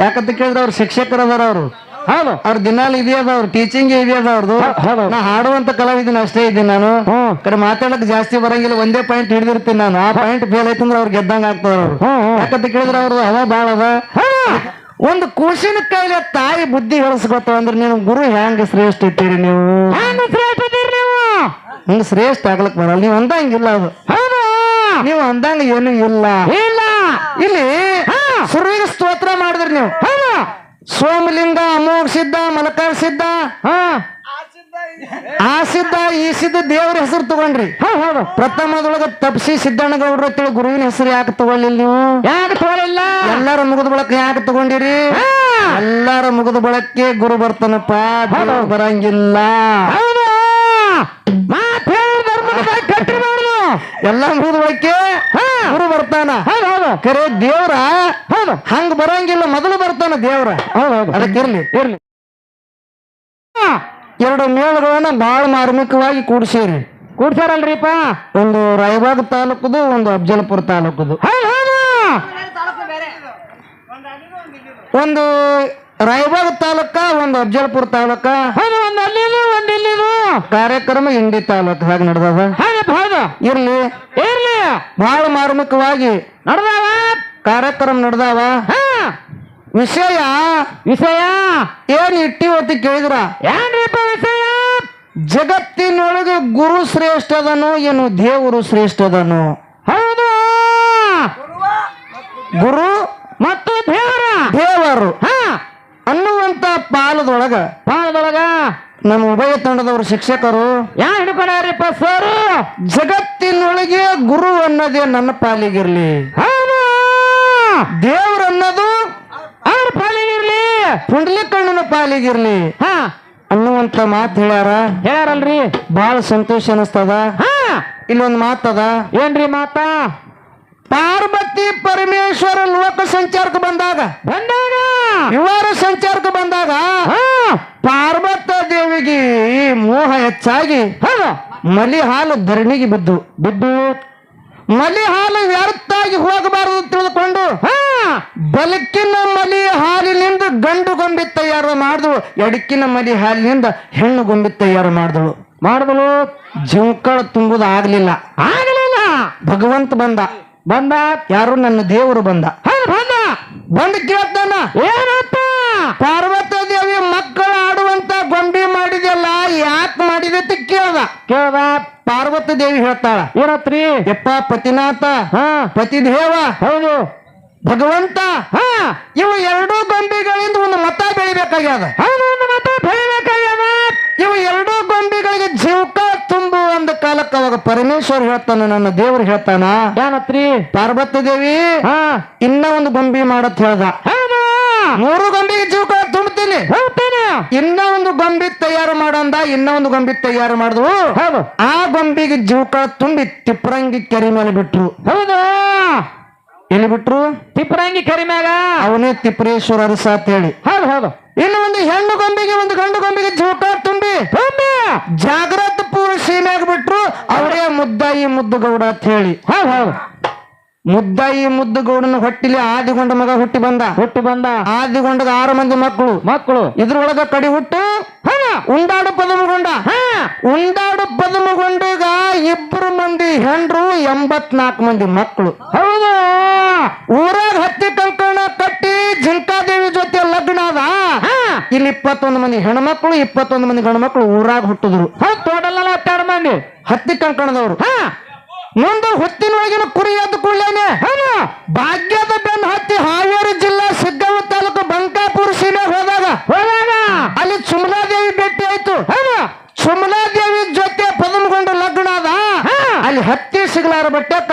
ಯಾಕಂತ ಕೇಳಿದ್ರೆ ಅವ್ರ ಶಿಕ್ಷಕರ ಅದಾರ ಅವರು. ಹೌದು. ಅವ್ರ ದಿನಾಲ್ ಇದೆಯದ ಅವ್ರ ಟೀಚಿಂಗ್ ಇದೆಯದ ಅವ್ರದ್ದು ಹೌದು. ನಾ ಹಾಡುವಂತ ಕಲಾವಿದನ ಅಷ್ಟೇ ಇದ್ದೀನಿ ನಾನು. ಕಡೆ ಮಾತಾಡಕ್ ಜಾಸ್ತಿ ಬರಂಗಿಲ್ಲ ಒಂದೇ ಪಾಯಿಂಟ್ ಹಿಡಿದಿರ್ತೀನಿ ನಾನು. ಆ ಪಾಯಿಂಟ್ ಫೇಲ್ ಆಯ್ತಂದ್ರೆ ಅವ್ರು ಗೆದ್ದಂಗ ಆಗ್ತದ ಅವ್ರು. ಯಾಕಂತ ಕೇಳಿದ್ರೆ ಅವ್ರದ್ದು ಹವಾ ಬಾಳ ಅದ. ಒಂದು ಕೂಸಿನ ಕೈಲಿ ತಾಯಿ ಬುದ್ಧಿ ಹೇಳಿಸ್ಕೊತ ಅಂದ್ರೆ ನೀವು ಗುರು ಹೆಂಗ ಶ್ರೇಷ್ಠ ಇರ್ತೀರಿ ನೀವು? ಹೆಂಗ ಶ್ರೇಷ್ಠ ಆಗ್ಲಕ್ ಬರಲ್ಲ. ನೀವು ಅಂದಂಗಿಲ್ಲ ಅದು. ನೀವ್ ನೀವು ಅಂದಂಗ ಏನು ಇಲ್ಲ. ಇಲ್ಲ. ಇಲ್ಲಿ ಸುರುವಿಗೆ ಸ್ತೋತ್ರ ಮಾಡಿದ್ರಿ ನೀವು. ಸೋಮಲಿಂಗ ಅಮೋಘ ಸಿದ್ಧ ಮಲಕಾರ ಸಿದ್ಧ ಹಾ? ಆ ಸಿದ್ಧ ಈ ಸಿದ್ಧ ದೇವ್ರ ಹೆಸರು ತಗೊಂಡ್ರಿ. ಹೌದು ಪ್ರಥಮದೊಳಗ ತಪ್ಸಿ ಸಿದ್ದಣ್ಣಗೌಡ್ರ ಅಂತೇಳಿ ಗುರುವಿನ ಹೆಸರು ಯಾಕೆ ತಗೊಳ್ಳಿಲ್ಲ ನೀವು? ಯಾಕೆ ತಗೊಳ್ಳಿಲ್ಲ? ಎಲ್ಲಾರ ಮುಗಿದ ಬಳಕ ಯಾಕೆ ತಗೊಂಡಿರಿ? ಎಲ್ಲಾರ ಮುಗಿದ ಬಳಕೆ ಗುರು ಬರ್ತಾನಪ್ಪ ಬರಂಗಿಲ್ಲ. ಎಲ್ಲ ಮುಗಿದ ಬಳಕೆ ಗುರು ಬರ್ತಾನ. ಕರೆ ದೇವ್ರ? ಹೌದು. ಹಂಗ ಬರಂಗಿಲ್ಲ ಮೊದಲು ಬರ್ತಾನ ದೇವ್ರ. ಹೌದು ಹೌದು. ಅದಕ್ಕಿರ್ಲಿ ಇರ್ಲಿ ಎರಡು ಮೇಳಗಳನ್ನ ಬಹಳ ಮಾರ್ಮಿಕವಾಗಿ ಕೂಡಿಸಿರಿ. ಕೂಡ್ಸಾರಲ್ರಿಪ್ಪ ಒಂದು ರಾಯಬಾಗ್ ತಾಲೂಕದು ಒಂದು ಅಫಜಲ್ಪುರ ತಾಲೂಕದು. ಒಂದು ರಾಯಬಾಗ್ ತಾಲೂಕ ಒಂದು ಅಫಜಲ್ಪುರ ತಾಲೂಕ. ಒಂದು ಅಲ್ಲಿದು ಒಂದು ಇಲ್ಲಿದು. ಕಾರ್ಯಕ್ರಮ ಇಂಡಿ ತಾಲೂಕ್ ಹಾಗೆ ನಡೆದದ? ಹೌದಪ್ಪ ಹೋದ? ಇರ್ಲಿ. ಇರ್ಲಿ. ಬಹಳ ಮಾರ್ಮಿಕವಾಗಿ ನಡೆದಾವ? ಕಾರ್ಯಕ್ರಮ ನಡೆದಾವ. ಹಾ. ವಿಷಯ ವಿಷಯ? ಏನ್ ಇಟ್ಟಿ ಹೊತ್ತಿ ಕೇಳಿದ್ರ? ಏನ್ರಿಪ್ಪ ವಿಷಯ? ಜಗತ್ತಿನೊಳಗೆ ಗುರು ಶ್ರೇಷ್ಠ ಅದನು ಏನು ದೇವರು ಶ್ರೇಷ್ಠ ಅದನು? ಹೌದು. ಗುರು ಮತ್ತು ದೇವರ. ದೇವರು ಹಾ. ಅನ್ನುವಂತ ಪಾಲದೊಳಗ ಪಾಳದೊಳಗ ನಮ್ಮ ಉಭಯ ತಂಡದವರು ಶಿಕ್ಷಕರು ಯಾ ಹಿಡ್ಕೊಂಡಾರಿಪ್ಪ ಸರ್? ಜಗತ್ತಿನೊಳಗೆ ಗುರು ಅನ್ನೋದೇ ನನ್ನ ಪಾಲಿಗಿರ್ಲಿ. ದೇವ್ರನ್ನೋದು ದೇವ್ರ ಅನ್ನೋದು ಅವ್ರ ಪಾಲಿಗಿರ್ಲಿ. ಪುಂಡ್ಲಿಕಣ್ಣನ ಪಾಲಿಗಿರ್ಲಿ. ಹಾ. ಅನ್ನುವಂತ ಮಾತು ಹೇಳ್ಯಾರ? ಹೇಳ್ಯಾರಲ್ರಿ. ಬಹಳ ಸಂತೋಷ ಅನಿಸ್ತದ? ಹಾ. ಇಲ್ಲೊಂದು ಮಾತದ? ಏನ್ರಿ ಮಾತಾ? ಪಾರ್ವತಿ ಪರಮೇಶ್ವರ ಲೋಕ ಸಂಚಾರಕ್ಕೆ ಬಂದಾಗ. ಬಂದಾಗ ಇವರ ಸಂಚಾರಕ್ಕೆ ಬಂದಾಗ ಈ ಮೋಹ ಹೆಚ್ಚಾಗಿ ಮಲಿ ಹಾಲು ಧರಣಿಗೆ ಬಿದ್ದು ಬಿದ್ದು ಮಲಿ ಹಾಲು ವ್ಯರ್ಥಾಗಿ ಹೋಗಬಾರದು ತಿಳಿದುಕೊಂಡು, ಹಾ ಬಲಕಿನ ಮಲಿ ಹಾಲಿನಿಂದ ಗಂಡು ಗೊಂಬೆ ತಯಾರು ಮಾಡಿದಳು. ಎಡಕಿನ ಮಲಿ ಹಾಲಿನಿಂದ ಹೆಣ್ಣು ಗೊಂಬೆ ತಯಾರು ಮಾಡಿದಳು. ಮಾಡಿದಳು, ಜಿಂಕಳು ತುಂಬುದು ಆಗ್ಲಿಲ್ಲ. ಆಗಲಿಲ್ಲ. ಭಗವಂತ ಬಂದ. ಬಂದ, ಯಾರು? ನನ್ನ ದೇವರು ಬಂದ. ಬಂದ. ಕೇಳ್ತಾನ? ಏನಪ್ಪ ಪಾರ್ವತ ದೇವಿ ಮಕ್ಕಳು ಆಡುವಂತ ಗೊಂಬಿ ಮಾಡಿದೆಲ್ಲ ಯಾಕೆ ಮಾಡಿದೆ ಅಂತ ಕೇಳ್ದ ಕೇಳ್ದ ಪಾರ್ವತ ದೇವಿ ಹೇಳ್ತಾಳ. ಏನತ್ರಿ? ಎಪ್ಪ ಪತಿನಾಥ ಹಾ. ಪತಿದೇವ ಹೌದು. ಭಗವಂತ ಹಾ. ಇವು ಎರಡೂ ಗೊಂಬೆಗಳಿಂದ ಒಂದು ಮತ ಬೆಳಿಬೇಕಾಗ್ಯದ. ಹೌದು ಒಂದು ಮತ ಬೆಳಿಬೇಕಾಗ್ಯದ. ಇವು ಎರಡೂ ಗೊಂಬೆಗಳಿಗೆ ಜೀವಕ ತುಂಬು ಒಂದು ಕಾಲಕ್ಕೆ ಅವಾಗ ಪರಮೇಶ್ವರ್ ಹೇಳ್ತಾನ ನನ್ನ ದೇವ್ರು ಹೇಳ್ತಾನ. ಏನತ್ರಿ? ಪಾರ್ವತಿ ದೇವಿ ಹಾ. ಇನ್ನ ಒಂದು ಗೊಂಬಿ ಮಾಡತ್ ಹೇಳ್ದ. ಮೂರು ಗೊಂಬೆಗೆ ಜೀವಕ ಹೋಗ್ತೇನೆ ಇನ್ನ ಒಂದು ಗೊಂಬಿ ತಯಾರು ಮಾಡಂದ ಇನ್ನ ಒಂದು ಗೊಂಬಿ ತಯಾರು ಮಾಡಿದ್ವು ಹೌದು. ಆ ಗೊಂಬಿಗೆ ಜೀವಕ ತುಂಬಿ ತಿಪ್ರಂಗಿ ಕೆರೆ ಮೇಲೆ ಬಿಟ್ರು. ಹೌದು. ಎಲ್ಲಿ ಬಿಟ್ರು? ತಿಪ್ಪರಂಗಿ ಮ್ಯಾಗ. ಅವನೇ ತಿಪ್ರೇಶ್ವರ ಅರಸ ಅಂತ ಹೇಳಿ. ಹೌದು ಹೌದು. ಇನ್ನು ಒಂದು ಹೆಣ್ಣು ಗೊಂಬೆಗೆ ಒಂದು ಗಂಡು ಗೊಂಬೆಗೆ ಜೀವಕ ತುಂಬಿ. ತುಂಬಿ. ಜಾಗ್ರತ ಪೂರ್ವ ಸೀಮೆಯಾಗ ಬಿಟ್ರು ಅವರೇ ಮುದ್ದಾಯಿ ಮುದ್ದುಗೌಡ ಅಂತ ಹೇಳಿ. ಹೌದು ಹೌದು. ಮುದ್ದಾಯಿ ಮುದ್ದುಗೌಡನ ಹೊಟ್ಟಿಲಿ ಆದಿಗೊಂಡ ಮಗ ಹುಟ್ಟಿ ಬಂದ. ಹುಟ್ಟಿ ಬಂದ. ಆದಿಗೊಂಡದ ಆರು ಮಂದಿ ಮಕ್ಕಳು. ಮಕ್ಕಳು. ಇದ್ರೊಳಗ ಕಡಿ ಹುಟ್ಟು ಉಂಡಾಡು ಪದಮಗೊಂಡ. ಹಾ. ಉಂಡಾಡು ಪದಮಗೊಂಡಗ ಇಬ್ಬರು ಮಂದಿ ಹೆಂಡ್ರು ಎಂಬತ್ನಾಲ್ಕು ಮಂದಿ ಮಕ್ಕಳು. ಹೌದು. ಊರಾಗ ಹತ್ತಿ ಕಂಕಣ ಕಟ್ಟಿ ಜಿಂಕಾದೇವಿ ಜೊತೆ ಲಗ್ನ ಅದ. ಹಾ. ಇಲ್ಲಿ ಇಪ್ಪತ್ತೊಂದು ಮಂದಿ ಹೆಣ್ಮಕ್ಳು ಇಪ್ಪತ್ತೊಂದು ಮಂದಿ ಗಂಡು ಮಕ್ಕಳು ಊರಾಗ ಹುಟ್ಟಿದ್ರು. ಟೋಟಲ್ ಮಂದಿ. ಹತ್ತಿ ಕಂಕಣದವ್ರು. ಹಾ. ಮುಂದೆ ಹುತ್ತಿನೊಳಗಿನ ಕುರಿ ಎದ್ದು ಕೂಡಲೇನೆ ಭಾಗ್ಯದ ಬೆನ್ನ ಹತ್ತಿ ಹಾವೇರಿ ಜಿಲ್ಲಾ ಸಿಗ್ಗಾಂವ ತಾಲೂಕು ಬಂಕಾಪುರ ಸೀಮೆ ಹೋದಾಗ ಅಲ್ಲಿ ಸುಮಲಾದೇವಿ ಭೇಟಿ ಆಯ್ತು ಸುಮಲಾದೇವಿ ಜೊತೆ ಪದಮಗೊಂಡು ಲಗ್ನ ಅದ ಅಲ್ಲಿ ಹತ್ತಿ ಸಿಗ್ಲಾರ ಬಟ್ಟೆಕ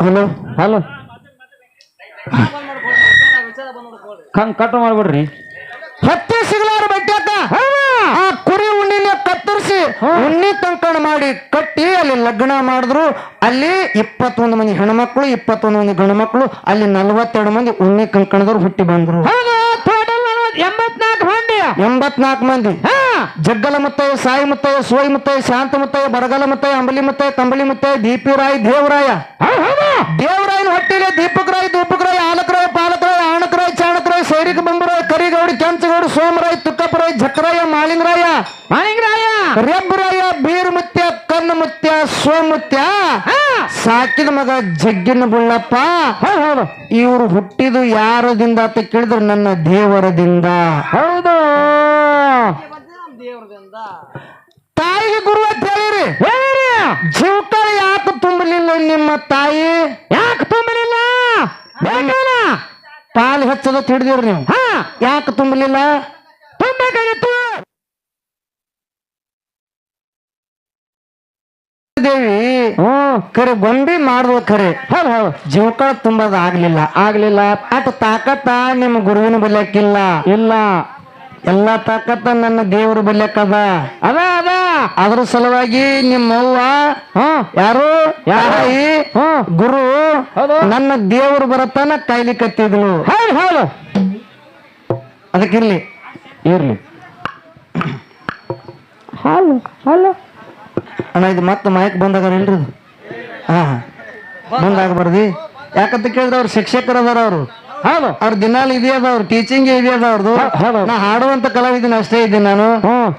ಹಲೋ ಹಲೋ. ಕಂಗ್ ಕಟ್ ಮಾಡ್ಬಿಡ್ರಿ. ಹತ್ತಿ ಸಿಗ್ಲಾರ ಬಟ್ಟೆಕ ಆ ಕುರಿ ಉಣ್ಣಿನ ಕತ್ತರಿಸಿ ಉಣ್ಣಿ ಮಾಡಿ ಕಟ್ಟಿ ಅಲ್ಲಿ ಲಗ್ನ ಮಾಡಿದ್ರು ಅಲ್ಲಿ ಇಪ್ಪತ್ತೊಂದು ಮಂದಿ ಹೆಣ್ಮಕ್ಳು ಇಪ್ಪತ್ತೊಂದು ಮಂದಿ ಗಣಮಕ್ಳು ಮಕ್ಕಳು ಅಲ್ಲಿ ನಲವತ್ತೆರಡು ಮಂದಿ ಉಣ್ಣೆ ಕಂಕಣದವ್ರು ಹುಟ್ಟಿ ಬಂದ್ರು. ಎಂಬತ್ನಾಲ್ಕು ಮಂದಿ. ಎಂಬತ್ನಾಲ್ಕು ಮಂದಿ. ಜಗ್ಗಲ ಮುತ್ತಯ್ಯ ಸಾಯಿ ಮುತ್ತಯ್ಯ ಸೋಯಿ ಮುತ್ತಯ್ಯ ಶಾಂತ ಮುತ್ತಯ್ಯ ಬರಗಲ ಮುತ್ತಯ್ಯ ಅಂಬಲಿ ಮುತ್ತಯ್ಯ ಕಂಬಳಿ ಮುತ್ತಯ್ಯ ದೀಪಿರಾಯ್ ದೇವರಾಯ ಹೌದು ಹೌದು. ದೇವರಾಯನ ಹೊಟ್ಟಿಲೆ ದೀಪಕರಾಯ್ ದೀಪಕರಾಯ್ ಆಲಕರಾಯ್ ಪಾಲಕರಾಯ್ ಕೆಂಚಗೌಡ ಸೋಮರಾಯ ತುಕ್ಕಪರಾಯ ಜಕ್ರಾಯ ಮಾಳಿಂಗರಾಯ ಮಾಲಿಂಗರಾಯ ರೆಬ್ಬರಾಯ ಬೀರ್ಮುತ್ಯ ಕಣ್ಣುಮುತ್ಯ ಸೋಮುತ್ಯ ಸಾಕಿದ ಮಗ ಜಗ್ಗಿನ ಬುಳ್ಳಪ್ಪ. ಇವರು ಹುಟ್ಟಿದು ಯಾರದಿಂದ ಅಂತ ಕೇಳಿದ್ರು ನನ್ನ ದೇವರದಿಂದ. ಹೌದು. ತಾಯಿಗೆ ಗುರು ಅಂತ ಹೇಳಿರಿ. ಜೀವಕ ಜೀವಕಾಲ ಯಾಕೆ ತುಂಬಲಿಲ್ಲ ನಿಮ್ಮ ತಾಯಿ? ಯಾಕೆ ತುಂಬಲಿಲ್ಲ? ಪಾಲ್ ಹೆಚ್ಚದ ತಿಳಿದಿರ್ ನೀವು. ಹಾ. ಯಾಕೆ ತುಂಬಲಿಲ್ಲ? ತುಂಬಬೇಕಾಗಿತ್ತು. ದೇವಿ. ಕರೆ ಗೊಂಬಿ ಮಾಡುವ ಖರೆ ಹೌದು ಹೌದು. ಜೀವಕಾಳ ತುಂಬದ ಆಗ್ಲಿಲ್ಲ. ಆಗ್ಲಿಲ್ಲ. ಅಟ್ ತಾಕತ್ತ ನಿಮ್ಮ ಗುರುವಿನ ಬಲ್ಯಕ್ಕಿಲ್ಲ ಇಲ್ಲ. ಎಲ್ಲ ತಾಕತ್ತ ನನ್ನ ದೇವ್ರ ಬಲ್ಯಕ್ಕದ ಅದ ಅದ. ಅದ್ರ ಸಲುವಾಗಿ ನಿಮ್ಮವ್ವ ಹ್ಮ್ ಯಾರು? ಯಾರಾಯಿ ಹ್ಮ್ ಗುರು ನನ್ನ ದೇವರು ಬರತನ ಕಾಯ್ಲಿ ಕತ್ತಿದ್ಲು ಹೌದು ಹೌದು. ಅದಕ್ಕಿರ್ಲಿ. ಇರ್ಲಿ. ಹಾಲು ಹಲೋ. ಅಣ್ಣ ಇದು ಮತ್ತೆ ಮೈಕ್ ಬಂದಾಗ ಇಲ್ರಿ ಹಾಂ ಹಾ. ಬಂದಾಗಬಾರ್ದಿ. ಯಾಕಂತ ಕೇಳಿದ್ರೆ ಅವ್ರು ಶಿಕ್ಷಕರು ಅದಾರ ಅವರು. ಹೌದು. ಅವ್ರ ದಿನಾಲು ಇದೆ ಅದ ಅವ್ರ ಟೀಚಿಂಗ್ ಇದೆ ಅದ ಅವ್ರದ್ದು. ನಾ ಹಾಡುವಂತ ಕಲಾವಿದಿನ ಅಷ್ಟೇ ಇದ್ದೀನಿ ನಾನು.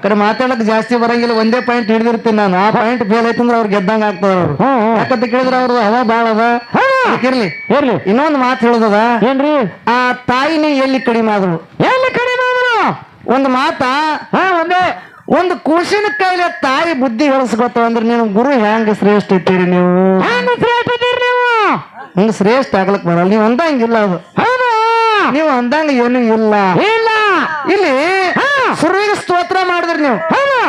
ಕಡೆ ಮಾತಾಡಕ್ ಜಾಸ್ತಿ ಬರಂಗಿಲ್ಲ ಒಂದೇ ಪಾಯಿಂಟ್ ಹಿಡಿದಿರ್ತೀನಿ ನಾನು. ಆ ಪಾಯಿಂಟ್ ಫೇಲ್ ಆಯ್ತಂದ್ರೆ ಅವ್ರು ಗೆದ್ದಂಗ ಆಗ್ತದ ಅವ್ರು. ಯಾಕಂತ ಕೇಳಿದ್ರೆ ಅವ್ರದ್ದು ಹವಾ ಬಾಳ ಅದ. ಇರ್ಲಿ. ಇರ್ಲಿ. ಇನ್ನೊಂದು ಮಾತು ಹೇಳೋದದ. ಏನ್ರಿ? ಆ ತಾಯಿನೇ ಎಲ್ಲಿ ಕಡಿಮೆ ಆದ್ರು ಎಲ್ಲಿ ಕಡಿಮೆ ಆದ್ರು ಒಂದು ಮಾತಾ? ಹಾ ಒಂದೇ. ಒಂದು ಕೂಸಿನ ಕೈಲೆ ತಾಯಿ ಬುದ್ಧಿ ಹೇಳಿಸ್ಕೊತ ಅಂದ್ರೆ ನೀವು ಗುರು ಹೆಂಗ ಶ್ರೇಷ್ಠ ಇದ್ದೀರಿ ನೀವು? ಹೆಂಗ ಶ್ರೇಷ್ಠ ಇದೀರಿ ನೀವು? ಹಿಂಗ ಶ್ರೇಷ್ಠ ಆಗ್ಲಕ್ ಬರಲ್ಲ. ನೀವು ಅಂದಂಗಿಲ್ಲ ಅದು. ಹೌದು. ನೀವು ಅಂದಂಗ ಏನು ಇಲ್ಲ. ಇಲ್ಲ. ಇಲ್ಲಿ ಸುರುವಿಗೆ ಸ್ತೋತ್ರ ಮಾಡಿದ್ರಿ ನೀವು. ಹೌದು.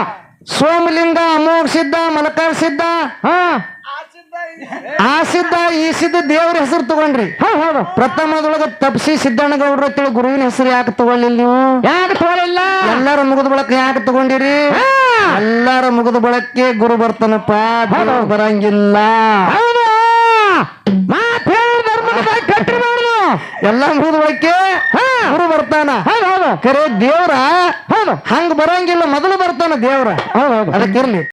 ಸೋಮಲಿಂಗ ಅಮೋಘ ಸಿದ್ಧ ಮಲಕಾರ ಸಿದ್ಧ ಹಾ. ಆ ಸಿದ್ಧ ಈ ಸಿದ್ಧ ದೇವ್ರ ಹೆಸರು ತಗೊಂಡ್ರಿ. ಹೌದು ಹೌದು. ಪ್ರಥಮದೊಳಗ ತಪ್ಸಿ ಸಿದ್ದಣ್ಣಗೌಡ್ರ ಅಂತೇಳಿ ಗುರುವಿನ ಹೆಸರು ಯಾಕೆ ತಗೊಳ್ಳಿಲ್ಲ ನೀವು? ಯಾಕೆ ತಗೊಳ್ಳಿಲ್ಲ ಎಲ್ಲಾರು ಮುಗಿದ ಬಳಕ ಯಾಕೆ ತಗೊಂಡಿರಿ? ಎಲ್ಲಾರ ಮುಗಿದ ಬಳಕೆ ಗುರು ಬರ್ತಾನಪ್ಪ ದೇವ್ರು ಬರಂಗಿಲ್ಲ. ಎಲ್ಲ ಮುಗಿದ ಬಳಕೆ ಗುರು ಬರ್ತಾನ. ಹೌದು ಕರೆ ದೇವ್ರ ಹೌದು. ಹಂಗ ಬರಂಗಿಲ್ಲ ಮೊದಲು ಬರ್ತಾನ ದೇವ್ರ. ಹೌದು ಹೌದು. ಅದಕ್ಕಿರ್ಲಿ